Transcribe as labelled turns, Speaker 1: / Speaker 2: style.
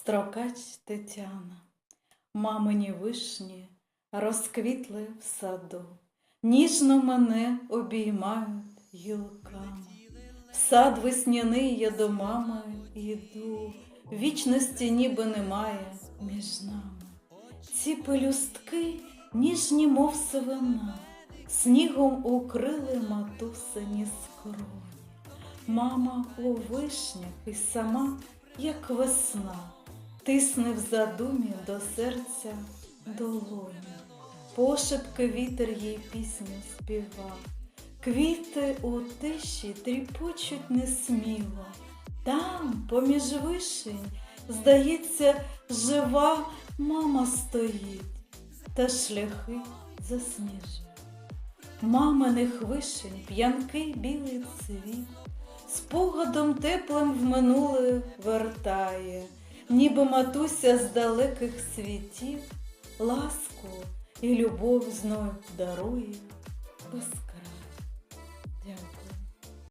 Speaker 1: Строкач Тетяна, мамині вишні розквітли в саду, ніжно мене обіймають гілками. В сад весняний я до мами йду, вічності ніби немає між нами. Ці пелюстки ніжні, мов сивина, снігом укрили матусині скроні. Мама у вишнях і сама, як весна, тисне в задумі до серця долоні. Пошепки вітер їй пісню співав, квіти у тиші тріпочуть несміло. Там, поміж вишень, здається, жива мама стоїть, та шляхи засніжує. Маминих вишень п'янкий білий цвіт, спогадом теплим в минуле вертає, ніби матуся з далеких світів, ласку і любов знов дарує паска.